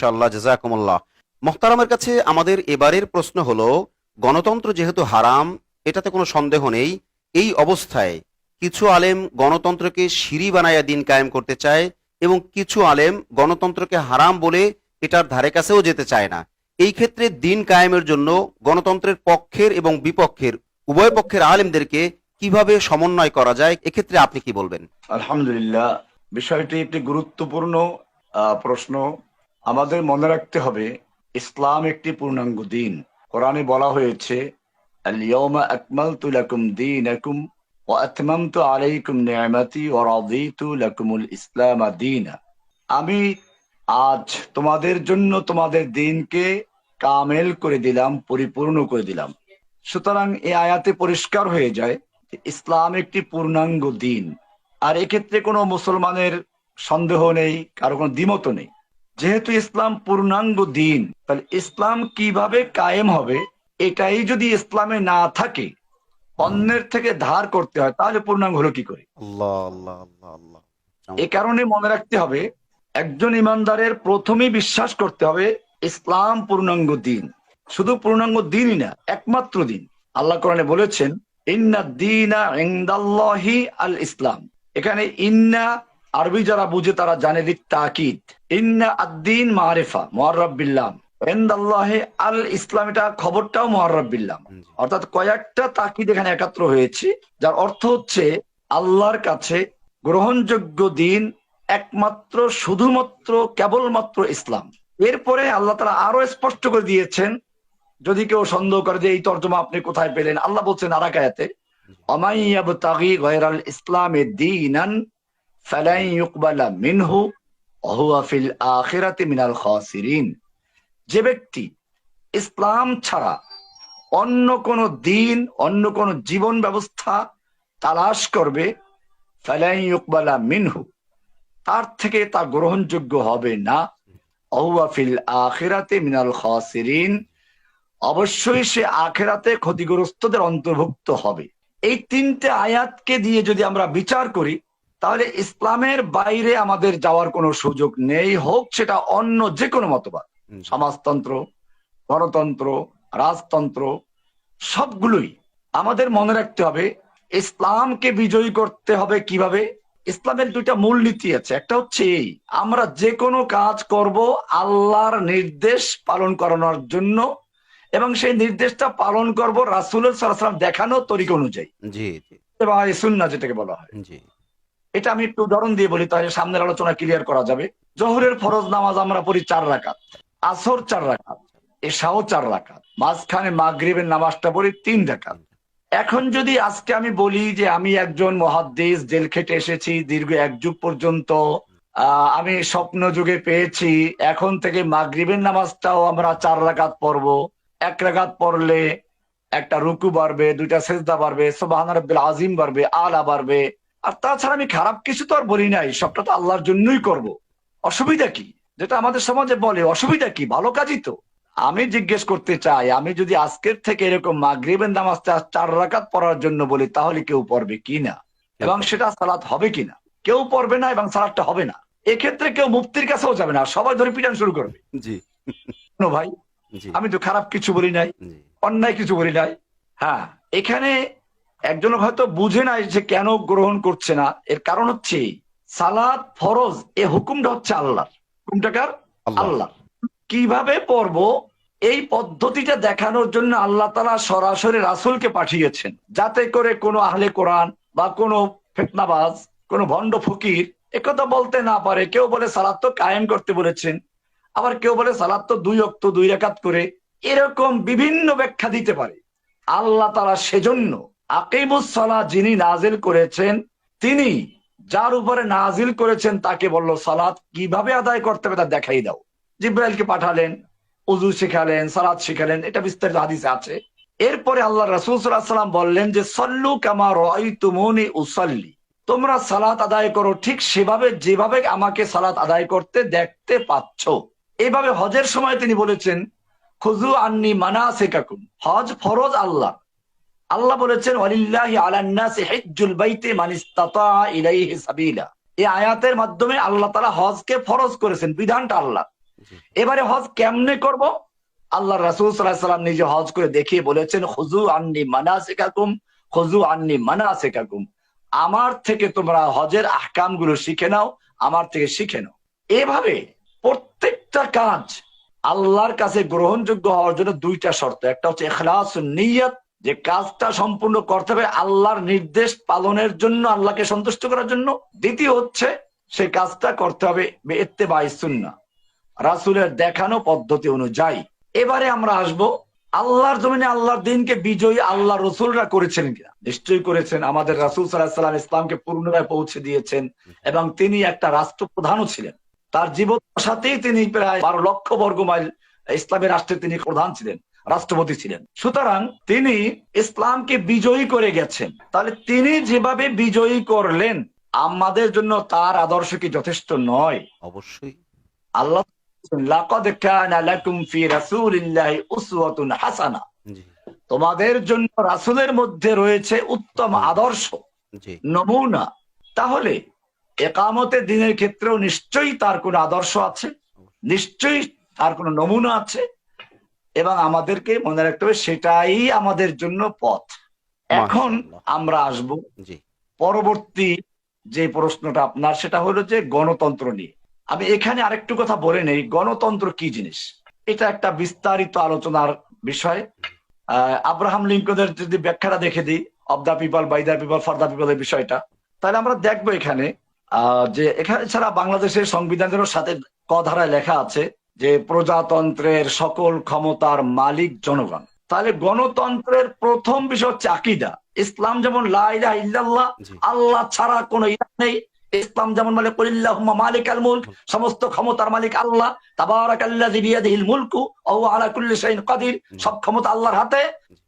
ইনশাআল্লাহ, জাজাকুমুল্লাহ। মোহতারামের কাছে আমাদের এবারের প্রশ্ন হলো, গণতন্ত্র যেহেতু হারাম, এটাতে কোনো সন্দেহ নেই, এই অবস্থায় কিছু আলেম গণতন্ত্রকে সিঁড়ি বানায়া দিন কায়েম করতে চায় এবং কিছু আলেম গণতন্ত্রকে হারাম বলে এটার ধারে কাছেও যেতে চায় না। এই ক্ষেত্রে দিন কায়েমের জন্য গণতন্ত্রের পক্ষের এবং বিপক্ষের, উভয় পক্ষের আলেমদেরকে কীভাবে সমন্বয় করা যায়, এক্ষেত্রে আপনি কি বলবেন? আলহামদুলিল্লাহ, বিষয়টি একটি গুরুত্বপূর্ণ প্রশ্ন। আমাদের মনে রাখতে হবে, ইসলাম একটি পূর্ণাঙ্গ দিন। কোরআনে বলা হয়েছে আমি আজ তোমাদের জন্য তোমাদের দিনকে কামেল করে দিলাম, পরিপূর্ণ করে দিলাম। সুতরাং এই আয়াতে পরিষ্কার হয়ে যায় ইসলাম একটি পূর্ণাঙ্গ দিন। আর এক্ষেত্রে কোনো মুসলমানের সন্দেহ নেই, কারও কোনো দ্বিমত নেই। যেহেতু ইসলাম পূর্ণাঙ্গ দিন তাহলে ইসলাম কীভাবে কায়েম হবে এটাই যদি ইসলামে না থাকে অন্যের থেকে ধার করতে হয় তাহলে পূর্ণাঙ্গ হলো কি করে? এ কারণে মনে রাখতে হবে একজন ইমানদারের প্রথমেই বিশ্বাস করতে হবে ইসলাম পূর্ণাঙ্গ দিন। শুধু পূর্ণাঙ্গ দিনই না একমাত্র দিন। আল্লাহ কোরআনে বলেছেন ইন্না দিনা ইনদাল্লাহি আল ইসলাম এখানে ইন্না আরবি যারা বুঝে তারা জানে দিক তাকিদ। ইন্না আদ্দিন মারেফা ইনদাল্লাহি আল ইসলাম এটা খবরটাও মোহারবিল্লাম অর্থাৎ কয়েকটা তাকিদ এখানে একাত্র হয়েছে যার অর্থ হচ্ছে আল্লাহর কাছে গ্রহণযোগ্য দিন একমাত্র শুধুমাত্র কেবলমাত্র ইসলাম। এরপরে আল্লাহ তারা আরও স্পষ্ট করে দিয়েছেন যদি কেউ সন্দেহ করে যে এই তর্জমা আপনি কোথায় পেলেন আল্লাহ বলছেন আরাকায়াতে অমাইয়াবতাগি গয়রাল ইসলামে দীনান ইউকবালা মিনহু ওহুয়া ফিল আখিরাতি মিনাল খাসিরিন। যে ব্যক্তি ইসলাম ছাড়া অন্য কোন দিন, অন্য কোন জীবন ব্যবস্থা তালাশ করবে ইউকবালা মিনহু, তার থেকে তা গ্রহণযোগ্য হবে না। অহুয়া ফিল আখিরাতে মিনাল খাসিরিন, অবশ্যই সে আখেরাতে ক্ষতিগ্রস্তদের অন্তর্ভুক্ত হবে। এই তিনটে আয়াতকে দিয়ে যদি আমরা বিচার করি তাহলে ইসলামের বাইরে আমাদের যাওয়ার কোনো সুযোগ নেই হোক সেটা অন্য যে কোনো মতবাদ সমাজতন্ত্র গণতন্ত্র রাজতন্ত্র সবগুলোই আমাদের মনে রাখতে হবে ইসলামকে বিজয়ী করতে হবে কীভাবে? ইসলামের দুইটা মূল নীতি আছে। একটা হচ্ছে এই আমরা যে কোনো কাজ করব আল্লাহর নির্দেশ পালন করানোর জন্য এবং সেই নির্দেশটা পালন করব রাসুলের সাল্লাম দেখানো তরিকা অনুযায়ী। জি জি। সুন্না যেটাকে বলা হয়। জি। এটা আমি একটু উদাহরণ দিয়ে বলি, তাহলে সামনের আলোচনা ক্লিয়ার করা যাবে। জোহরের ফরজ নামাজ আমরা পড়ি চার রাকাত, আসর চার রাকাত, এশাও চার রাকাত, মাঝখানে মাগরিবের নামাজটা পড়ি তিন রাকাত। এখন যদি আজকে আমি বলি যে আমি একজন মহাদ্দেশ জেল খেটে এসেছি দীর্ঘ এক যুগ পর্যন্ত আমি স্বপ্ন যুগে পেয়েছি, এখন থেকে মাগরিবের নামাজটাও আমরা চার রাকাত পড়ব। এক রাকাত পড়লে একটা রুকু বাড়বে, দুইটা সেজদা বাড়বে সোবাহান আজিম বাড়বে, আলা বাড়বে। আর তাছাড়া আমি খারাপ কিছু তো আর বলি নাই সবটা তো আল্লাহর জন্যই করব। অসুবিধা কি? যেটা আমাদের সমাজে বলে অসুবিধা কি? ভালো কাজই তো। আমি জিজ্ঞেস করতে চাই আমি যদি আজকের থেকে এরকম মাগরিবের নামাজটা চার রাকাত পড়ার জন্য বলি তাহলে কেউ পড়বে কি না? এবং সেটা সালাত হবে কিনা কেউ পড়বে না এবং সালাদটা হবে না। এক্ষেত্রে কেউ মুক্তির কাছেও যাবে না সবাই ধরে পিটান শুরু করবে। জি। ভাই আমি তো খারাপ কিছু বলি নাই অন্যায় কিছু বলি নাই। হ্যাঁ এখানে একজন হয়তো বুঝে নাই যে কেন গ্রহণ করছে না। এর কারণ হচ্ছে সালাদ ফরজ এ হুকুমটা হচ্ছে আল্লাহ হুকুমটা কার? আল্লাহ। আল্লাহ। কীভাবে পড়ব? এই পদ্ধতিটা দেখানোর জন্য আল্লাহ তালা সরাসরি রাসূলকে পাঠিয়েছেন। যাতে করে কোনো আহলে কোরআন বা কোনো ফেতনাবাজ কোনো ভণ্ড ফকির একথা বলতে না পারে। কেউ বলে সালাদ তো কায়েম করতে বলেছেন আবার কেউ বলে সালাদ তো দুই অক্ত দুই রেখাত করে। এরকম বিভিন্ন ব্যাখ্যা দিতে পারে। আল্লাহ তারা সেজন্য আকিবুস যিনি নাজিল করেছেন, তিনি যার উপরে নাজিল করেছেন তাকে বলল, সালাত কীভাবে আদায় করতে হবে তা দেখাই দাও। জিব্রাইলকে পাঠালেন উজু শিখালেন, সালাত শিখালেন, এটা বিস্তারিত হাদিসে আছে। এরপরে আল্লাহ রাসূল সাল্লাম বললেন যে, সল্লু কামা রাআইতুমুনি উসাল্লি। তোমরা সালাত আদায় করো ঠিক সেভাবে যেভাবে আমাকে সালাত আদায় করতে দেখতে পাচ্ছ। এভাবে হজের সময় তিনি বলেছেন খুজু আন্নি মানাসিকাকুম। হজ ফরজ আল্লাহ। আল্লাহ বলেছেন ওয়ালিল্লাহি আলান্নাসি হিজ্জুল বাইতি মান ইসতাতা ইলাইহি সাবিলা। এই আয়াতের মাধ্যমে আল্লাহ তাআলা হজকে ফরজ করেছেন বিধানটা আল্লাহ। এবারে হজ কেমনে করব? আল্লাহ রাসূল সাল্লাল্লাহু আলাইহি সাল্লাম নিজে হজ করে দেখিয়ে বলেছেন খুজু আন্নি মানাসিকাকুম খুজু আন্নি মানাসিকাকুম। আমার থেকে তোমরা হজের আহকামগুলো শিখে নাও আমার থেকে শিখে নাও। এভাবে প্রত্যেকটা কাজ আল্লাহর কাছে গ্রহণযোগ্য হওয়ার জন্য দুইটা শর্ত। একটা হচ্ছে এখলাস নিয়ত যে কাজটা সম্পূর্ণ করতে হবে আল্লাহর নির্দেশ পালনের জন্য, আল্লাহকে সন্তুষ্ট করার জন্য। দ্বিতীয় হচ্ছে, সেই কাজটা করতে হবে এত্তেবাই সুন্না রাসূলের দেখানো পদ্ধতি অনুযায়ী। এবারে আমরা আসব, আল্লাহর জমিনে আল্লাহর দিনকে বিজয়ী আল্লাহ রসুলরা করেছেন কিনা? নিশ্চয়ই করেছেন। আমাদের রাসূল সাল্লাহ সাল্লাম ইসলামকে পূর্ণতায় পৌঁছে দিয়েছেন এবং তিনি একটা রাষ্ট্রপ্রধানও ছিলেন। তার জীবন সাথেই তিনি প্রায় বারো লক্ষ বর্গ মাইল ইসলামের রাষ্ট্রে তিনি প্রধান ছিলেন। রাষ্ট্রপতি ছিলেন। সুতরাং তিনি ইসলামকে বিজয়ী করে গেছেন। তাহলে তিনি যেভাবে বিজয়ী করলেন আমাদের জন্য তার আদর্শ কি যথেষ্ট নয়? অবশ্যই। আল্লাহ লাকাদ কানা লাকুম ফি রাসূলিল্লাহি উসওয়াতুন হাসানা। তোমাদের জন্য রাসূলের মধ্যে রয়েছে উত্তম আদর্শ নমুনা। তাহলে একামতের দিনের ক্ষেত্রেও নিশ্চয়ই তার কোনো আদর্শ আছে? নিশ্চয়ই তার কোনো নমুনা আছে? এবং আমাদেরকে মনে রাখতে হবে সেটাই আমাদের জন্য পথ। এখন আমরা আসব। পরবর্তী যে প্রশ্নটা আপনার সেটা হলো যে গণতন্ত্র নিয়ে। আমি এখানে আরেকটু কথা বলে নেই গণতন্ত্র কি জিনিস? এটা একটা বিস্তারিত আলোচনার বিষয়। আহ, আব্রাহাম লিঙ্কনের যদি ব্যাখ্যাটা দেখে দিই of the people by the people for the পিপলের বিষয়টা তাহলে আমরা দেখব এখানে আহ, যে এখানে ছাড়া বাংলাদেশের সংবিধানের সাথে কধারায় লেখা আছে যে প্রজাতন্ত্রের সকল ক্ষমতার মালিক জনগণ। তাহলে গণতন্ত্রের প্রথম বিষয় হচ্ছে আকিদা। ইসলাম যেমন লা ইলাহা ইল্লাল্লাহ আল্লাহ ছাড়া কোনো ইলাহ নেই। ইসলাম যেমন মানে কুলিল্লাহুম্মা মালিকাল মুলক সমস্ত ক্ষমতার মালিক আল্লাহ। তাবারাকাল্লাযী বিয়াদিহিল মুলকু ওয়া আলা কুল্লি শাইইন কাদির। সব ক্ষমতা আল্লাহর হাতে।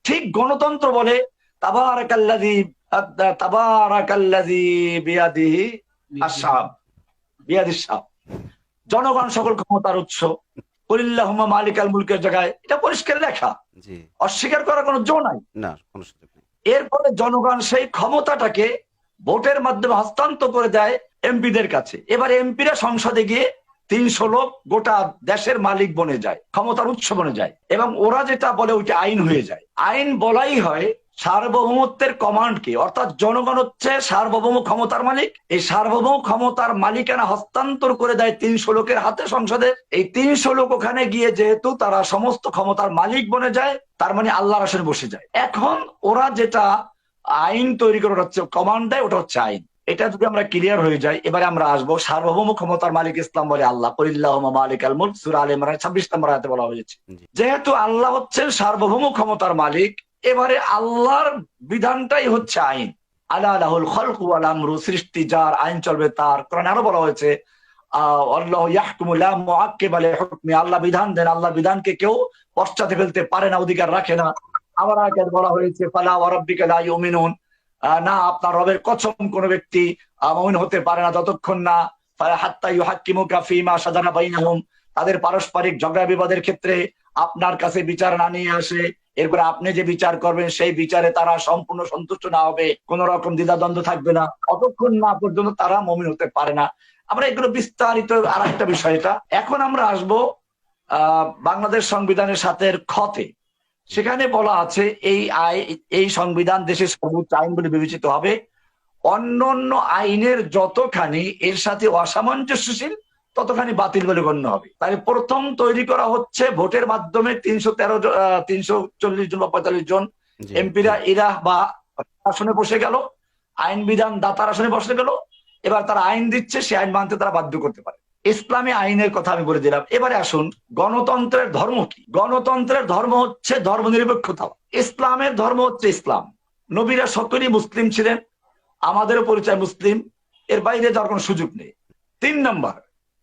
ঠিক গণতন্ত্র বলে তাবারাকাল্লাযী তাবারাকাল্লাযী বিয়াদিহি আশাব বিয়াদিস শাব জনগণ সকল ক্ষমতার উৎস। কুলিল্লাহুম্মা মালিকাল মুলকের জায়গায় এটা পরিষ্কার লেখা। অস্বীকার করার কোনো জো নেই। এরপরে জনগণ সেই ক্ষমতাটাকে ভোটের মাধ্যমে হস্তান্তর করে দেয় এমপিদের কাছে। এবার এমপিরা সংসদে গিয়ে তিনশো লোক গোটা দেশের মালিক বনে যায় ক্ষমতার উৎস বনে যায়। এবং ওরা যেটা বলে ওইটা আইন হয়ে যায়। আইন বলাই হয় সার্বভৌমত্বের কমান্ড কমান্ডকে অর্থাৎ জনগণ হচ্ছে সার্বভৌম ক্ষমতার মালিক। এই সার্বভৌম ক্ষমতার মালিকানা হস্তান্তর করে দেয় তিনশো লোকের হাতে সংসদে। এই তিনশো লোক ওখানে গিয়ে যেহেতু তারা সমস্ত ক্ষমতার মালিক বনে যায় তার মানে আল্লাহর আসনে বসে যায়। এখন ওরা যেটা আইন তৈরি করে ওটা হচ্ছে কমান্ড দেয় ওটা হচ্ছে আইন। এটা যদি আমরা ক্লিয়ার হয়ে যাই এবারে আমরা আসব সার্বভৌম ক্ষমতার মালিক ইসলাম বলে আল্লাহ। কলিল্লাহ মালিক আল মুলক সূরা আল ইমরান 26 নম্বর আয়াতে বলা হয়েছে। যেহেতু আল্লাহ হচ্ছেন সার্বভৌম ক্ষমতার মালিক এবারে আল্লাহর বিধানটাই হচ্ছে আইন। আলা লাহুল খলকু সৃষ্টি যার আইন চলবে তার। কোরআনে আরও বলা হয়েছে আল্লাহ আল্লাহ বিধান দেন আল্লাহ বিধানকে কেউ পশ্চাতে ফেলতে পারে না অধিকার রাখে না। আবার আগে বলা হয়েছে ফালা ওয়া রাব্বিকা লা ইউমিনুন। না আপনার রবের কসম কোন ব্যক্তি আহ, হতে পারে না যতক্ষণ না। হাত্তা ইউহাক্কিমুকা ফীমা শাজারা বাইনাহুম। তাদের পারস্পরিক ঝগড়া বিবাদের ক্ষেত্রে আপনার কাছে বিচার না নিয়ে আসে। এরপরে আপনি যে বিচার করবেন, সেই বিচারে তারা সম্পূর্ণ সন্তুষ্ট না হবে, কোন রকম দ্বিধাদ্বন্দ্ব থাকবে না। অতক্ষণ না পর্যন্ত তারা মমিন হতে পারে না। আমরা এগুলো বিস্তারিত আর একটা বিষয় এটা। এখন আমরা আসব বাংলাদেশ সংবিধানের সাথে ক্ষতে। সেখানে বলা আছে, এই আই, এই সংবিধান দেশের সর্বোচ্চ আইন বলে বিবেচিত হবে। অন্যান্য আইনের যতখানি এর সাথে অসামঞ্জস্যশীল ততখানি বাতিল বলে গণ্য হবে। তাই প্রথম তৈরি করা হচ্ছে ভোটের মাধ্যমে তিনশো তেরো তিনশো চল্লিশ জন বা পঁয়তাল্লিশ জন এমপিরা এরা বা আসনে বসে গেল আইন বিধান দাতার আসনে বসে গেল এবার তারা আইন দিচ্ছে সে আইন মানতে তারা বাধ্য করতে পারে। ইসলামী আইনের কথা আমি বলে দিলাম। এবারে আসুন গণতন্ত্রের ধর্ম কি? গণতন্ত্রের ধর্ম হচ্ছে ধর্মনিরপেক্ষতা। ইসলামের ধর্ম হচ্ছে ইসলাম। নবীরা সকলেই মুসলিম ছিলেন আমাদেরও পরিচয় মুসলিম এর বাইরে যাওয়ার কোনো সুযোগ নেই। তিন নম্বর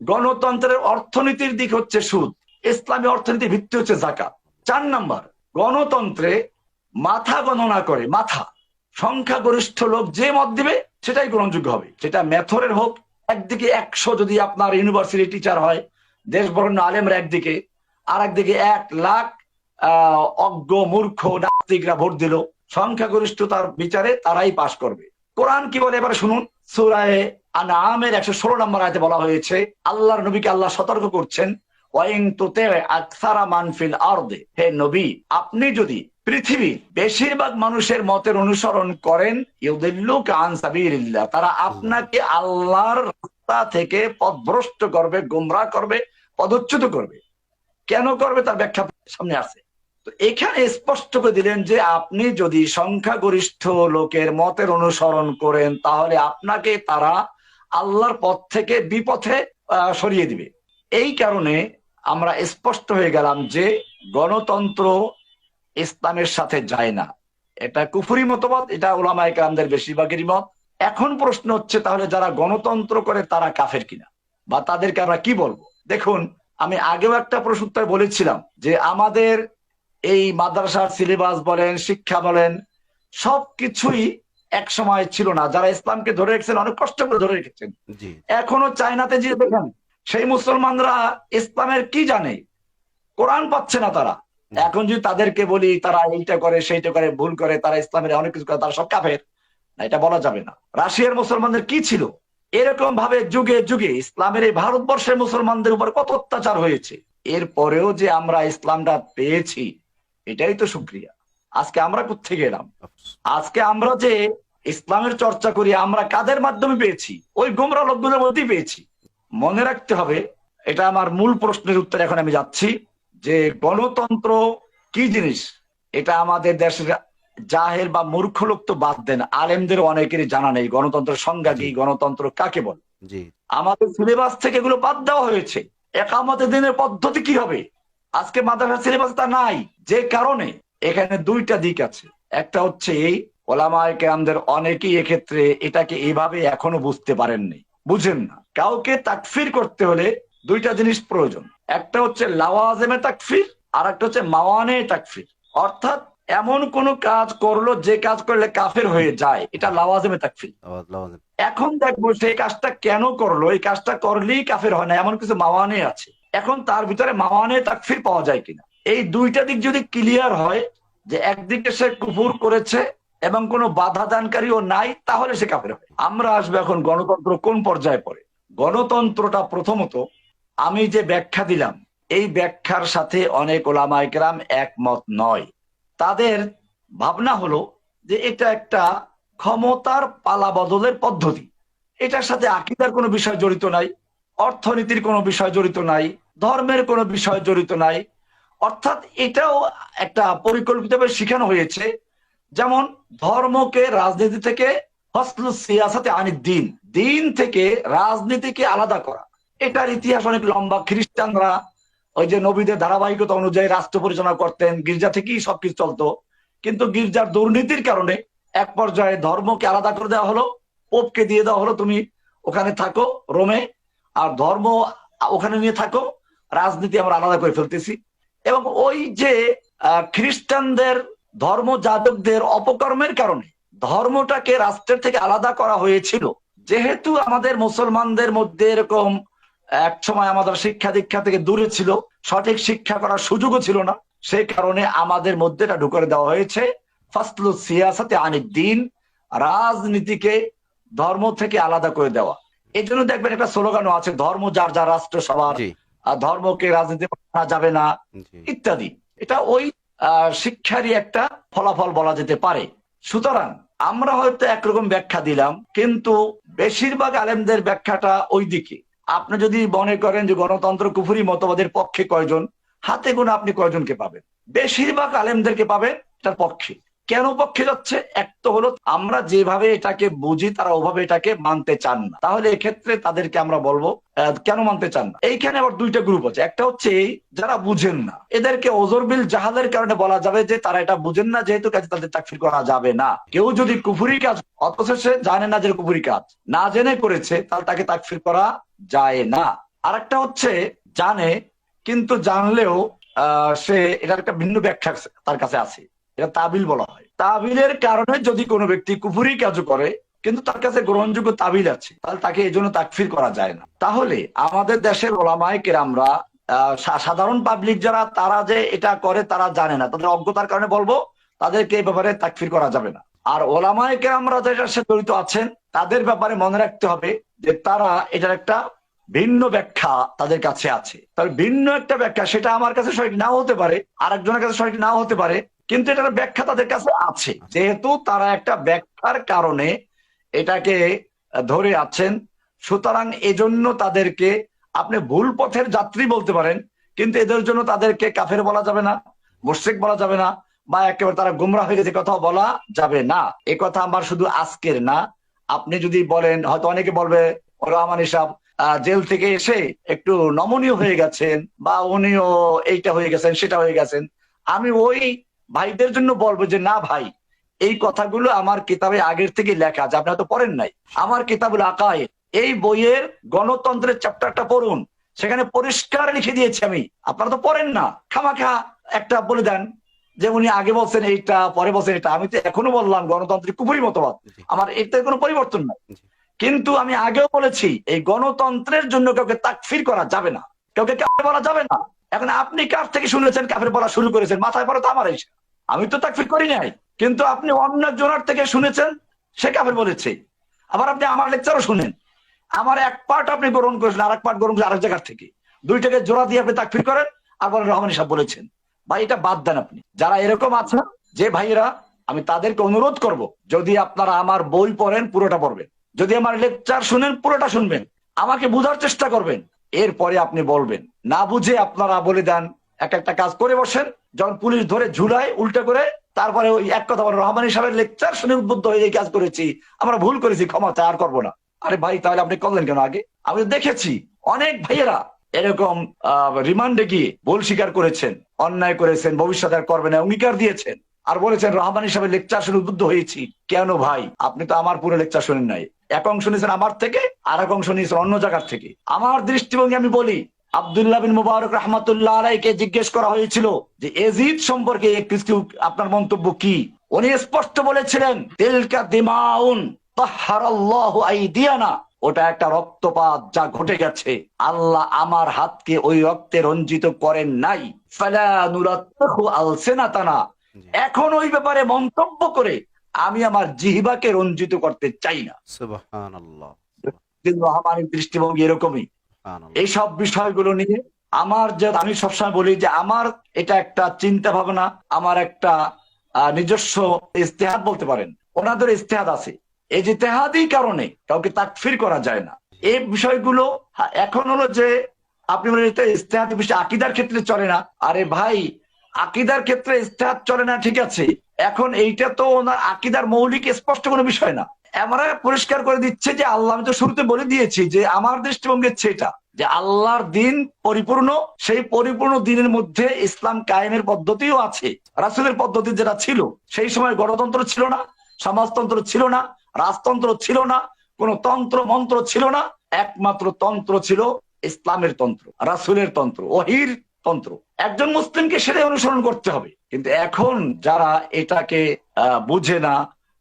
গণতন্ত্রের অর্থনীতির দিক হচ্ছে সুদ। ইসলামী অর্থনীতির ভিত্তি হচ্ছে জাকাত চার নম্বর, গণতন্ত্রে মাথা গণনা করে, মাথা। সংখ্যাগরিষ্ঠ লোক যে মত দিবে সেটাই গ্রহণযোগ্য হবে। সেটা মেথরের হোক, একদিকে একশো যদি আপনার ইউনিভার্সিটি টিচার হয় দেশ বরণ্য আলেমরা একদিকে আর একদিকে এক লাখ, আহ, অজ্ঞ, মূর্খ, নাস্তিকরা ভোট দিল। সংখ্যাগরিষ্ঠতার বিচারে তারাই পাশ করবে। কোরআন কি বলে? এবার শুনুন। সুরায় আনামের একশো ষোলো নম্বর আয়তে বলা হয়েছে, আল্লাহর নবীকে আল্লাহ সতর্ক করছেন ওয়াইং তুতে আকসারা মানফিল হে নবী, আপনি যদি বেশিরভাগ মানুষের মতের অনুসরণ করেন তারা আপনাকে আল্লাহর রাস্তা থেকে করবে, গোমরাহ করবে, পদচ্যুত করবে। কেন করবে তার ব্যাখ্যা সামনে আছে তো এখানে স্পষ্ট করে দিলেন যে আপনি যদি সংখ্যাগরিষ্ঠ লোকের মতের অনুসরণ করেন, তাহলে আপনাকে তারা আল্লাহর পথ থেকে বিপথে সরিয়ে দিবে। এই কারণে আমরা স্পষ্ট হয়ে গেলাম যে গণতন্ত্র ইসলামের সাথে যায় না। এটা কুফুরি মতবাদ, এটা ওলামায় কালামদের বেশিরভাগেরই মত। এখন প্রশ্ন হচ্ছে তাহলে যারা গণতন্ত্র করে তারা কাফের কিনা? বা তাদেরকে আমরা কি বলব? দেখুন, আমি আগেও একটা প্রশ্ন বলেছিলাম যে আমাদের এই মাদ্রাসার সিলেবাস বলেন, শিক্ষা বলেন, সবকিছুই এক সময় ছিল না। যারা ইসলামকে ধরে রেখেছেন অনেক কষ্ট করে ধরে রেখেছেন। এখনও চায়নাতে যে দেখেন সেই মুসলমানরা ইসলামের কি জানে? কোরআন পাচ্ছে না তারা। এখন যদি তাদেরকে বলি তারা এইটা করে সেইটা করে ভুল করে তারা ইসলামের অনেক কিছু করে তারা সব কাফের। না এটা বলা যাবে না। রাশিয়ার মুসলমানদের কি ছিল? এরকম ভাবে যুগে যুগে ইসলামের এই ভারতবর্ষের মুসলমানদের উপর কত অত্যাচার হয়েছে। এরপরেও যে আমরা ইসলামটা পেয়েছি এটাই তো সুক্রিয়া। আজকে আমরা কোথেকে এলাম? আজকে আমরা যে ইসলামের চর্চা করি আমরা কাদের মাধ্যমে পেয়েছি? ওই গোমরা লোকগুলোর মধ্যেই পেয়েছি। মনে রাখতে হবে এটা আমার মূল প্রশ্নের উত্তর এখন আমি যাচ্ছি যে গণতন্ত্র কি জিনিস? এটা আমাদের দেশের জাহের বা মূর্খ লোক তো বাদ দেন আলেমদের অনেকেরই জানা নেই গণতন্ত্রের সংজ্ঞা কি গণতন্ত্র কাকে বলে? আমাদের সিলেবাস থেকে এগুলো বাদ দেওয়া হয়েছে। একামতের দিনের পদ্ধতি কি হবে? আজকে মাদ্রাসা সিলেবাস তা নাই যে কারণে। এখানে দুইটা দিক আছে। একটা হচ্ছে এই ওলামায় কেরামদের অনেকেই এক্ষেত্রে এটাকে এইভাবে এখনও বুঝতে পারেননি। বুঝেন না। কাউকে তাকফির করতে হলে দুইটা জিনিস প্রয়োজন। একটা হচ্ছে লাওয়াজেমে তাকফির আর একটা হচ্ছে মাওয়ানে তাকফির। অর্থাৎ এমন কোন কাজ করল যে কাজ করলে কাফের হয়ে যায় এটা লাওয়াজেমে তাকফির। এখন দেখব সেই কাজটা কেন করল এই কাজটা করলেই কাফের হয় না এমন কিছু মাওয়ানে আছে। এখন তার ভিতরে মাওয়ানে তাকফির পাওয়া যায় কিনা? এই দুইটা দিক যদি ক্লিয়ার হয় যে একদিকে সে কুফুর করেছে এবং কোনো বাধা দানকারীও নাই, তাহলে সে কাফের হয় আমরা আসব এখন গণতন্ত্র কোন পর্যায়ে পড়ে? গণতন্ত্রটা প্রথমত আমি যে ব্যাখ্যা দিলাম, এই ব্যাখ্যার সাথে অনেক ওলামাইকরাম একমত নয়। তাদের ভাবনা হলো যে এটা একটা ক্ষমতার পালা বদলের পদ্ধতি। এটার সাথে আকিদার কোনো বিষয় জড়িত নাই, অর্থনীতির কোনো বিষয় জড়িত নাই, ধর্মের কোনো বিষয় জড়িত নাই অর্থাৎ এটাও একটা পরিকল্পিতভাবে শিখানো হয়েছে। যেমন ধর্মকে রাজনীতি থেকে সিয়াসাতে আনি দিন। দিন থেকে রাজনীতিকে আলাদা করা। এটার ইতিহাস অনেক লম্বা। খ্রিস্টানরা ওই যে নবীদের ধারাবাহিকতা অনুযায়ী রাষ্ট্র পরিচালনা করতেন, গির্জা থেকেই সবকিছু চলতো। কিন্তু গির্জার দুর্নীতির কারণে এক পর্যায়ে ধর্মকে আলাদা করে দেওয়া হলো, পোপকে দিয়ে দেওয়া হলো, তুমি ওখানে থাকো রোমে, আর ধর্ম ওখানে নিয়ে থাকো, রাজনীতি আমরা আলাদা করে ফেলতেছি। এবং ওই যে খ্রিস্টানদের ধর্ম যাজকদের অপকর্মের কারণে ধর্মটাকে রাষ্ট্রের থেকে আলাদা করা হয়েছিল। যেহেতু আমাদের মুসলমানদের মধ্যে এরকম এক সময় আমাদের শিক্ষা দীক্ষা থেকে দূরে ছিল, সঠিক শিক্ষা করার সুযোগও ছিল না, সেই কারণে আমাদের মধ্যে এটা ঢুকে দেওয়া হয়েছে। ফাসলু সিয়াসাতে আনি দিন, রাজনীতিকে ধর্ম থেকে আলাদা করে দেওয়া। এই জন্য দেখবেন একটা স্লোগানও আছে, ধর্ম যার যার রাষ্ট্র সবার। ধর্মকে রাজনীতি করা যাবে না ইত্যাদি। এটা ওই শিক্ষারই একটা ফলাফল বলা যেতে পারে। সুতরাং আমরা হয়তো একরকম ব্যাখ্যা দিলাম কিন্তু বেশিরভাগ আলেমদের ব্যাখ্যাটা ওই দিকে আপনি যদি মনে করেন যে গণতন্ত্র কুফুরি মতবাদের পক্ষে কয়জন হাতে গোনা আপনি কয়জনকে পাবেন? বেশিরভাগ আলেমদেরকে পাবেন তার পক্ষে। কেন পক্ষে যাচ্ছে? এক তো হলো আমরা যেভাবে এটাকে বুঝি, তারা ওভাবে এটাকে মানতে চান না। তাহলে এক্ষেত্রে তাদেরকে আমরা বলব কেন মানতে চান না? এইখানে আবার দুইটা গ্রুপ আছে। একটা হচ্ছে এই যারা বুঝেন না। এদেরকে ওজরবিল জাহাদের কারণে বলা যাবে যে তারা এটা বুঝেন না, যেহেতু কাজে তাদের তাকফির করা যাবে না। কেউ যদি কুফুরি কাজ অথচ সে জানে না যে কুফুরি কাজ। না জেনে করেছে, তাহলে তাকে তাকফির করা যায় না। আরেকটা হচ্ছে জানে, কিন্তু জানলেও সে এটার একটা ভিন্ন ব্যাখ্যা তার কাছে আছে। এটা তাবিল বলা হয়। তাবিলের কারণে যদি কোনো ব্যক্তি কুফুরি কাজ করে, কিন্তু তার কাছে গ্রহণযোগ্য তাবিল আছে, তাহলে তাকে এই জন্য তাকফির করা যায় না। তাহলে আমাদের দেশের ওলামায় কেরামরা সাধারণ পাবলিক যারা, তারা যে এটা করে, তারা জানে না। তাদের অজ্ঞতার কারণে বলব, তাদেরকে এই ব্যাপারে তাকফির করা যাবে না। আর ওলামায় কেরামরা যেটার সাথে জড়িত আছেন, তাদের ব্যাপারে মনে রাখতে হবে যে তারা এটার একটা ভিন্ন ব্যাখ্যা তাদের কাছে আছে। তবে ভিন্ন একটা ব্যাখ্যা, সেটা আমার কাছে সঠিক নাও হতে পারে আর একজনের কাছে সঠিক নাও হতে পারে কিন্তু এটার ব্যাখ্যা তাদের কাছে আছে। যেহেতু তারা একটা ব্যাখ্যার কারণে এটাকে ধরে আছেন সুতরাং এজন্য তাদেরকে আপনি ভুল পথের যাত্রী বলতে পারেন কিন্তু এদের জন্য তাদেরকে কাফের বলা যাবে না মুশরিক বলা যাবে না বা একেবারে তারা গুমরা হয়ে গেছে কথা বলা যাবে না। এ কথা আমার শুধু আজকের না। আপনি যদি বলেন হয়তো অনেকে বলবে রহমান সাহেব আহ, জেল থেকে এসে একটু নমনীয় হয়ে গেছেন বা উনিও এইটা হয়ে গেছেন সেটা হয়ে গেছেন। আমি ওই ভাইদের জন্য বলব যে না ভাই এই কথাগুলো আমার কিতাবে আগের থেকে লেখা আছে আপনি হয়তো পড়েন নাই। আমার কিতাবুল আকায় এই বইয়ের গণতন্ত্রের চ্যাপ্টারটা পড়ুন। সেখানে পরিষ্কার লিখে দিয়েছি আমি। আপনারা তো পড়েন না। খামাখা একটা বলে দেন যে উনি আগে বলছেন এইটা পরে বলছেন এটা। আমি তো এখনও বললাম গণতান্ত্রিক কুপুরি মতবাদ। আমার এতে কোনো পরিবর্তন নাই। কিন্তু আমি আগেও বলেছি এই গণতন্ত্রের জন্য কাউকে তাকফির করা যাবে না। কাউকে বলা যাবে না। এখন আপনি কার থেকে শুনেছেন, কাফের বলা শুরু করেছেন? মাথায় পড়ে তো আমার আমি তো তাকফির করি নাই, কিন্তু আপনি অন্য জোনার থেকে শুনেছেন, সে কাফের বলেছে। আবার আপনি আমার লেকচারও শুনেন। আমার এক পার্ট আপনি গ্রহণ করেছেন আর এক পার্ট গ্রহণ করেছেন আরেক জায়গার থেকে। দুইটাকে জোড়া দিয়ে আপনি তাকফির করেন বলেন রহমানি সাহেব বলেছেন। ভাই, এটা বাদ দেন আপনি। যারা এরকম আছেন যে ভাইয়েরা, আমি তাদেরকে অনুরোধ করব, যদি আপনারা আমার বই পড়েন, পুরোটা পড়বেন। যদি আমার লেকচার শুনেন, পুরোটা শুনবেন। আমাকে বোঝার চেষ্টা করবেন। এরপরে আপনি বলবেন। না বুঝে আপনারা বলে দেন এক একটা কাজ করে বসেন, যখন পুলিশ ধরে ঝুলায়, উল্টো করে, তারপরে ওই এক কথা বলেন, রহমানি সাহেবের লেকচার শুনে উদ্বুদ্ধ হয়ে এই কাজ করেছি। আমরা ভুল করেছি, ক্ষমা আর করব না। আরে ভাই, তাহলে আপনি করলেন কেন আগে? আমি দেখেছি, অনেক ভাইয়েরা এরকম রিমান্ডে গিয়ে ভুল স্বীকার করেছেন, অন্যায় করেছেন, ভবিষ্যতে আর করবেন অঙ্গীকার দিয়েছেন। আর বলেছেন, রহমান হিসাবে লেকচার শুনে উদ্বুদ্ধ হয়েছি। কেন ভাই? আপনি তো আমার পুরো লেকচার শুনেন নাই। এক অংশ নিয়েছেন আমার থেকে আর এক অংশ নিয়েছেন অন্য জায়গার থেকে। আমার দৃষ্টিভঙ্গি আমি বলি আব্দুল্লাহ বিন মুবারক রহমতুল্লাহ আলাইকে জিজ্ঞেস করা হয়েছিল যে এজিদ সম্পর্কে কিছু আপনার মন্তব্য কি? উনি স্পষ্ট বলেছিলেন তেলকা দিমাউন আইদিয়ানা। ওটা একটা রক্তপাত যা ঘটে গেছে। আল্লাহ আমার হাতকে ওই রক্তে রঞ্জিত করেন নাই। নুরাত্তাহু এখন ওই ব্যাপারে মন্তব্য করে আমি আমার জিহিবাকে রঞ্জিত করতে চাই না। রহমানের দৃষ্টিভঙ্গি এরকমই। সুবহানাল্লাহ। এইসব বিষয়গুলো নিয়ে আমার যে, আমি সবসময় বলি যে আমার এটা একটা চিন্তা ভাবনা আমার একটা নিজস্ব ইস্তেহাদ বলতে পারেন। ওনাদের ইস্তেহাদ আছে। এই যে ইস্তেহাদি কারণে কাউকে তাকফির করা যায় না। এই বিষয়গুলো এখন হলো যে আপনি বলেন এটা ইস্তেহাদি বিষয় আকিদার ক্ষেত্রে চলে না। আরে ভাই, আকিদার ক্ষেত্রে ইস্তেহাদ চলে না, ঠিক আছে। এখন এইটা তো ওনার আকিদার মৌলিক স্পষ্ট কোনো বিষয় না। আমরা পরিষ্কার করে দিচ্ছে যে আল্লাহ আমি তো শুরুতে বলে দিয়েছি যে আমার দৃষ্টিভঙ্গি হচ্ছে এটা। যে আল্লাহর দিন পরিপূর্ণ, সেই পরিপূর্ণ দিনের মধ্যে ইসলাম কায়েমের পদ্ধতিও আছে। রাসুলের পদ্ধতি যেটা ছিল, সেই সময় গণতন্ত্র ছিল না, সমাজতন্ত্র ছিল না, রাজতন্ত্র ছিল না, কোন তন্ত্র মন্ত্র ছিল না, একমাত্র তন্ত্র ছিল ইসলামের তন্ত্র, রাসুলের তন্ত্র, ওহির তন্ত্র। একজন মুসলিমকে সেটাই অনুসরণ করতে হবে। কিন্তু এখন যারা এটাকে বুঝে না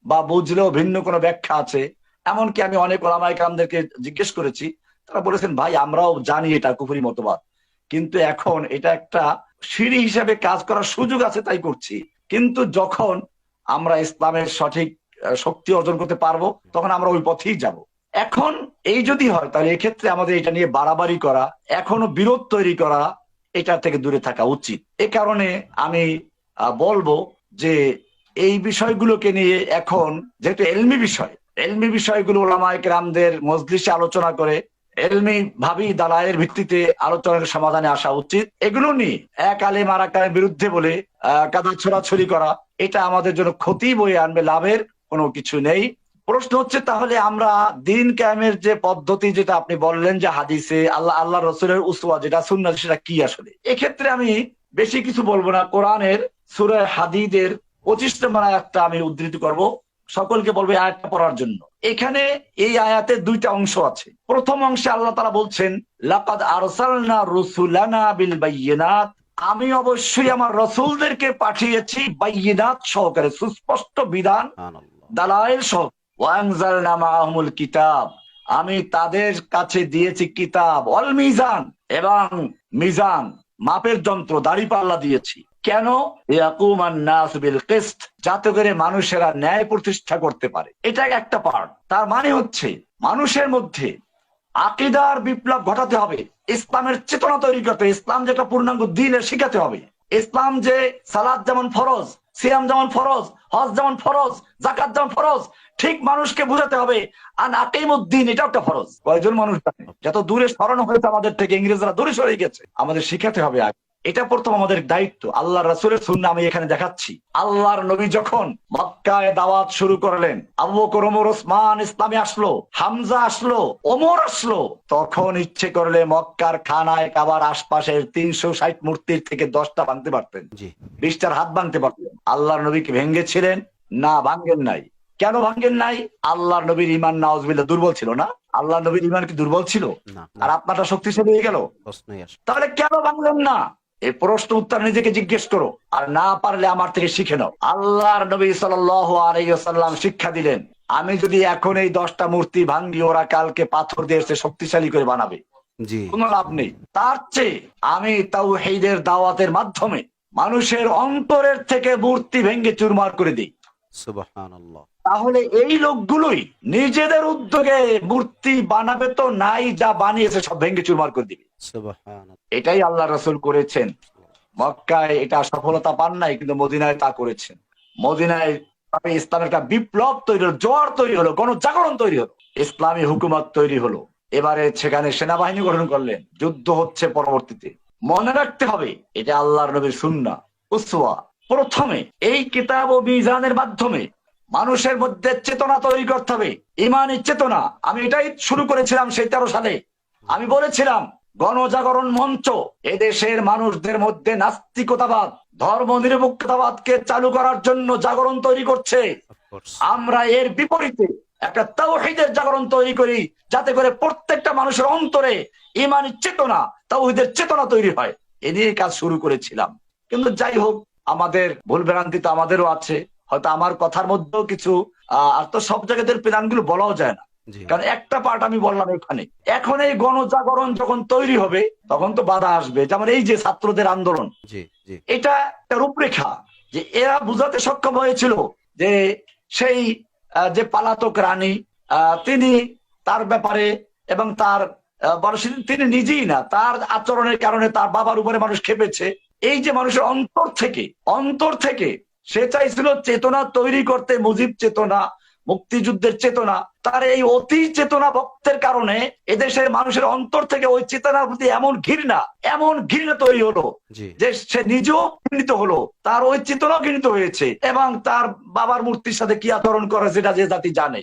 বা বুঝলেও ভিন্ন কোনো ব্যাখ্যা আছে, এমনকি আমি অনেক ওলামাইকামদেরকে জিজ্ঞেস করেছি তারা বলেছেন, ভাই, আমরাও জানি এটা কুফুরি মতবাদ। কিন্তু এখন এটা একটা সিঁড়ি হিসাবে কাজ করার সুযোগ আছে, তাই করছি। কিন্তু যখন আমরা ইসলামের সঠিক শক্তি অর্জন করতে পারব, তখন আমরা ওই পথেই যাব। এখন এই যদি হয়, তাহলে এক্ষেত্রে আমাদের এটা নিয়ে বাড়াবাড়ি করা, এখনও বিরোধ তৈরি করা, এটা থেকে দূরে থাকা উচিত। এ কারণে আমি বলব যে এই বিষয়গুলোকে নিয়ে এখন যেহেতু এলমি বিষয়, এলমি বিষয়গুলো ওলামায়ক রামদের মজলিসে আলোচনা করে এলমি, ভাবি দালায়ের ভিত্তিতে আলোচনার সমাধানে আসা উচিত। এগুলো নিয়ে এক আর এক বিরুদ্ধে বলে কাদা ছোড়াছড়ি করা, এটা আমাদের জন্য ক্ষতি বয়ে আনবে, লাভের কোনো কিছু নেই। প্রশ্ন হচ্ছে, তাহলে আমরা দিন ক্যামের যে পদ্ধতি যেটা আপনি বললেন যে হাদিসে, আল্লাহ আল্লাহ রসুলের উসওয়া যেটা সুন্নাত সেটা কি আসলে? এক্ষেত্রে আমি বেশি কিছু বলব না। কোরআনের সুরে হাদিদের পঁচিশ নম্বর আয়াতটা আমি উদ্ধৃত করব। সকলকে বলব আয়াতটা পড়ার জন্য। এখানে এই আয়াতের দুইটা অংশ আছে। প্রথম অংশে আল্লাহ তারা বলছেন লাকাদ আরসালনা রুসুলানা বিল বাইয়িনাত। আমি অবশ্যই আমার রসুলদেরকে পাঠিয়েছি বাইয়িনাত সহকারে সুস্পষ্ট বিধান। দালাইল সহ। ওয়াংজালনা মাআহুমুল কিতাব। আমি তাদের কাছে দিয়েছি কিতাব অল মিজান এবং মিজান মাপের যন্ত্র দাড়ি পাল্লা দিয়েছি। কেন যাতে করে মানুষেরা ন্যায় প্রতিষ্ঠা করতে পারে। এটা একটা পার্ট তার মানে হচ্ছে, মানুষের মধ্যে আকিদার বিপ্লব ঘটাতে হবে। ইসলামের চেতনা তৈরি করতে, ইসলাম যে একটা পূর্ণাঙ্গ দিনের শিখাতে হবে। ইসলাম যে সালাদ যেমন ফরজ, সিয়াম যেমন ফরজ, হজ যেমন ফরজ জাকাত যেমন ফরজ, ঠিক মানুষকে বুঝাতে হবে আর আকিমুদ্দিন এটাও একটা ফরজ। কয়েকজন মানুষ জানে? যত দূরে সরানো হয়েছে আমাদের থেকে, ইংরেজরা দূরে সরে গেছে। আমাদের শিখাতে হবে আগে। এটা প্রথম আমাদের দায়িত্ব। আল্লাহ রাসুলের সুন্না আমি এখানে দেখাচ্ছি। আল্লাহর নবী যখন মক্কায় দাওয়াত শুরু করলেন আবু বকর ওমর ওসমান ইসলামে আসলো হামজা আসলো ওমর আসলো তখন ইচ্ছে করলে মক্কার খানায় কাবার আশপাশের তিনশো ষাট মূর্তির থেকে দশটা ভাঙতে পারতেন। বিশটার হাত ভাঙতে পারতেন। আল্লাহর নবীকে ভেঙ্গেছিলেন না ভাঙ্গেন নাই। কেন ভাঙ্গেন নাই? আল্লাহর নবীর ইমান নাওজবিল্লা দুর্বল ছিল না? আল্লাহ নবীর ইমান কি দুর্বল ছিল? আর আপনারটা শক্তিশালী হয়ে গেল? তাহলে কেন ভাঙলেন না? এই প্রশ্ন উত্তর নিজেকে জিজ্ঞেস করো আর না পারলে আমার থেকে শিখে নাও। আল্লাহর নবী সাল্লাম শিক্ষা দিলেন আমি যদি এখন এই দশটা মূর্তি ভাঙ্গি ওরা কালকে পাথর দিয়ে এসে শক্তিশালী করে বানাবে। কোনো লাভ নেই। তার চেয়ে আমি তাও হেদের দাওয়াতের মাধ্যমে মানুষের অন্তরের থেকে মূর্তি ভেঙ্গে চুরমার করে দিই। সুবহানাল্লাহ। তাহলে এই লোকগুলোই নিজেদের উদ্যোগে মূর্তি বানাবে তো নাই যা বানিয়েছে সব ভেঙ্গে চুরমার করে দিবে। এটাই আল্লাহ রসুল করেছেন। মক্কায় এটা সফলতা পান নাই কিন্তু মদিনায় তা করেছেন। মদিনায় ইসলামের একটা বিপ্লব তৈরি হলো জোয়ার তৈরি হলো গণজাগরণ তৈরি হলো ইসলামী হুকুমত তৈরি হলো। এবারে সেখানে সেনাবাহিনী গঠন করলেন যুদ্ধ হচ্ছে পরবর্তীতে। মনে রাখতে হবে এটা আল্লাহর নবীর সুন্না উসওয়া প্রথমে এই কিতাব ও মিজানের মাধ্যমে মানুষের মধ্যে চেতনা তৈরি করতে হবে। ইমানি চেতনা। আমি এটাই শুরু করেছিলাম সেই তেরো সালে। আমি বলেছিলাম, গণজাগরণ মঞ্চ এদেশের মানুষদের মধ্যে নাস্তিকতাবাদ ধর্ম নিরপেক্ষতাবাদকে চালু করার জন্য জাগরণ তৈরি করছে। আমরা এর বিপরীতে একটা তাওহিদের জাগরণ তৈরি করি, যাতে করে প্রত্যেকটা মানুষের অন্তরে ইমানি চেতনা, তাওহিদের চেতনা তৈরি হয়। এ নিয়ে কাজ শুরু করেছিলাম। কিন্তু যাই হোক, আমাদের ভুল ভ্রান্তি তো আমাদেরও আছে। হয়তো আমার কথার মধ্যেও কিছু আর তো সব জায়গাদের প্ল্যানগুলো বলাও যায় না। কারণ একটা পার্ট আমি বললাম এখানে এখন এই গণজাগরণ যখন তৈরি হবে তখন তো বাধা আসবে। যেমন এই যে ছাত্রদের আন্দোলন এটা একটা রূপরেখা যে এরা বুঝাতে সক্ষম হয়েছিল যে সেই যে পালাতক রানী আহ, তিনি তার ব্যাপারে এবং তার তিনি নিজেই না তার আচরণের কারণে তার বাবার উপরে মানুষ খেপেছে এই যে মানুষের অন্তর থেকে অন্তর থেকে সে চাইছিল চেতনা তৈরি করতে মুজিব চেতনা মুক্তিযুদ্ধের চেতনা। তার এই অতি চেতনা ভক্তের কারণে এদেশের মানুষের অন্তর থেকে ওই চেতনার প্রতি এমন ঘৃণা এমন ঘৃণা তৈরি হলো যে সে নিজেও ঘৃণিত হলো। তার ওই চেতনাও ঘৃণিত হয়েছে এবং তার বাবার মূর্তির সাথে কি আচরণ করে সেটা যে জাতি জানে।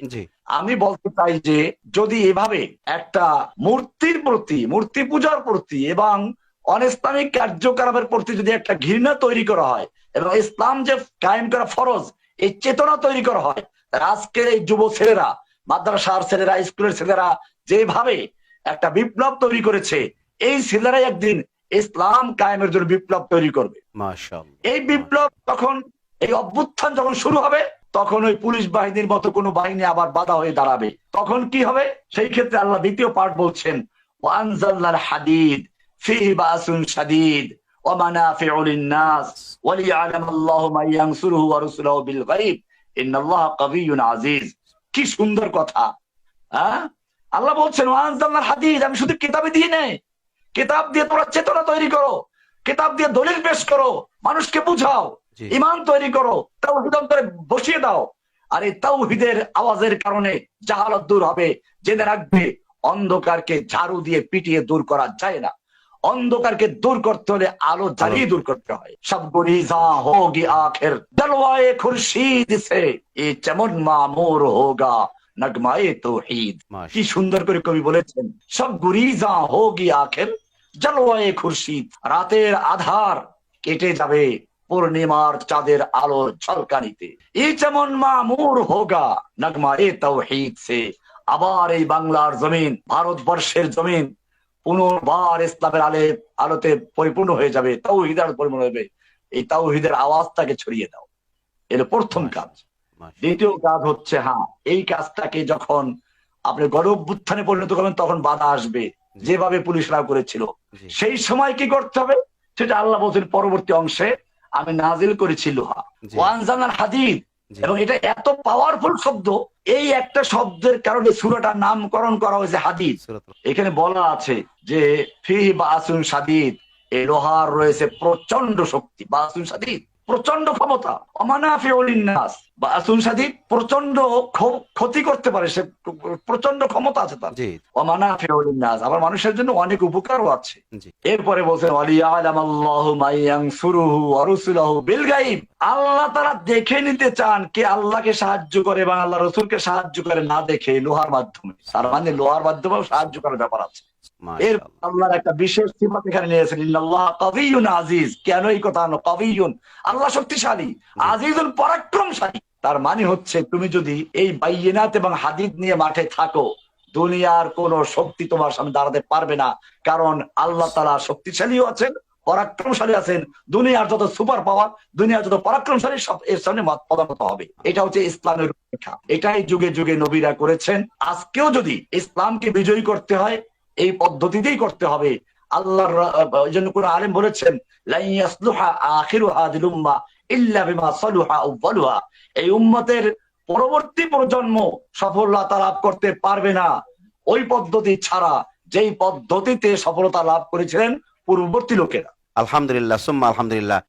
আমি বলতে চাই যে যদি এভাবে একটা মূর্তির প্রতি মূর্তি পূজার প্রতি এবং অনিসলামিক কার্যকলাপের প্রতি যদি একটা ঘৃণা তৈরি করা হয় এবং ইসলাম যে কায়েম করা ফরজ এই চেতনা তৈরি করা হয় আজকের এই যুব ছেলেরা মাদ্রাসার ছেলেরা স্কুলের ছেলেরা যেভাবে একটা বিপ্লব তৈরি করেছে এই ছেলেরাই একদিন ইসলাম কায়েমের জন্য বিপ্লব তৈরি করবে। এই বিপ্লব তখন এই অভ্যুত্থান যখন শুরু হবে তখন ওই পুলিশ বাহিনীর মতো কোনো বাহিনী আবার বাধা হয়ে দাঁড়াবে। তখন কি হবে? সেই ক্ষেত্রে আল্লাহ দ্বিতীয় পার্ট বলছেন ওয়ানজাল্লাল হাদিদ ওয়া মানাফিউ লিন-নাস ওয়া লিয়ালাম আল্লাহু মান ইয়ানসুরুহু ওয়া রাসূলুহু বিল গায়ব। ইন্নাল্লাহা কাবিয়্যুন আজিজ। কি সুন্দর কথা হ্যাঁ? আল্লাহ বলছেন ওয়ানজাল্লাল হাদিদ আমি শুধু কিতাবে দিয়ে নেই। কিতাব দিয়ে তোমরা চেতনা তৈরি করো কিতাব দিয়ে দলিল পেশ করো মানুষকে বুঝাও ইমান তৈরি করো তাওহিদ অন্তরে বসিয়ে দাও। আর এই তাওহিদের আওয়াজের কারণে জাহালত দূর হবে জেনে রাখবে অন্ধকারকে ঝাড়ু দিয়ে পিটিয়ে দূর করা যায় না। অন্ধকারকে দূর করতে হলে আলো জ্বালিয়ে দূর করতে হয়। সব গরিজা হোগি আখের জলওয়ায়ে খুরশিদ সে। এ চমন মামুর হোগা নগমায়ে তৌহিদ। কি সুন্দর করে কবি বলেছেন সব গুরিজা হোগি আখের জলওয়ায়ে খুরশিদ। রাতের আধার কেটে যাবে পূর্ণিমার চাঁদের আলোর ঝলকানিতে। এই যেমন মামুর হোগা নগমা এ তৌহিদ সে। আবার এই বাংলার জমিন ভারতবর্ষের জমিন পুনর্বার ইসলামের আলে আলোতে পরিপূর্ণ হয়ে যাবে তাওহিদের আলো পরিপূর্ণ হবে এই তাও তাওহিদের আওয়াজটাকে ছড়িয়ে দাও। এটা প্রথম কাজ। দ্বিতীয় কাজ হচ্ছে হ্যাঁ এই কাজটাকে যখন আপনি গণ অভ্যুত্থানে পরিণত করবেন তখন বাধা আসবে। যেভাবে পুলিশরা করেছিল। সেই সময় কি করতে হবে? সেটা আল্লাহ বলছেন পরবর্তী অংশে আমি নাজিল করেছি লোহা। জি। ওয়ানজানার হাদিদ এবং এটা এত পাওয়ারফুল শব্দ এই একটা শব্দের কারণে সুরাটার নামকরণ করা হয়েছে হাদিদ এখানে বলা আছে যে ফি বাসুন সাদিদ এই লোহার রয়েছে প্রচণ্ড শক্তি বাসুন সাদিদ। প্রচণ্ড ক্ষমতা অমানাফি নাস বাসুন সাদিদ প্রচণ্ড ক্ষতি করতে পারে সে প্রচণ্ড ক্ষমতা আছে তার। অমানাফি নাস আবার মানুষের জন্য অনেক উপকারও আছে। এরপরে বলছেন ওয়ালিয়ালাম আল্লাহু মাইয়ানসুরুহু ওয়া রুসুলাহু বিল গায়ব। আল্লাহ তারা দেখে নিতে চান কে আল্লাহকে সাহায্য করে এবং আল্লাহ রসুলকে সাহায্য করে না দেখে লোহার মাধ্যমে। তার মানে লোহার মাধ্যমেও সাহায্য করার ব্যাপার আছে। এর আল্লাহর একটা বিশেষ সিফাত এখানে ইন্নাল্লাহ আজিজ। কেন এই কথা? কাবিয়ুন। আল্লাহ শক্তিশালী আজিজুল পরাক্রমশালী। তার মানে হচ্ছে তুমি যদি এই বাইয়িনাত এবং হাদিদ নিয়ে মাঠে থাকো দুনিয়ার কোন শক্তি তোমার সামনে দাঁড়াতে পারবে না। কারণ আল্লাহ তালা শক্তিশালীও আছেন পরাক্রমশালী আছেন। দুনিয়ার যত সুপার পাওয়ার দুনিয়ার যত পরাক্রমশালী সব এর সামনে পদানত হবে। এটা হচ্ছে ইসলামের এটাই যুগে যুগে নবীরা করেছেন। আজকেও যদি ইসলামকে বিজয়ী করতে হয় এই পদ্ধতিতেই করতে হবে। আল্লাহর ওই জন্য কোন আলেম বলেছেন এই উম্মতের পরবর্তী প্রজন্ম সফলতা লাভ করতে পারবে না। ওই পদ্ধতি ছাড়া যেই পদ্ধতিতে সফলতা লাভ করেছিলেন পূর্ববর্তী লোকেরা। আলহামদুলিল্লাহ, সুম্মা আলহামদুলিল্লাহ।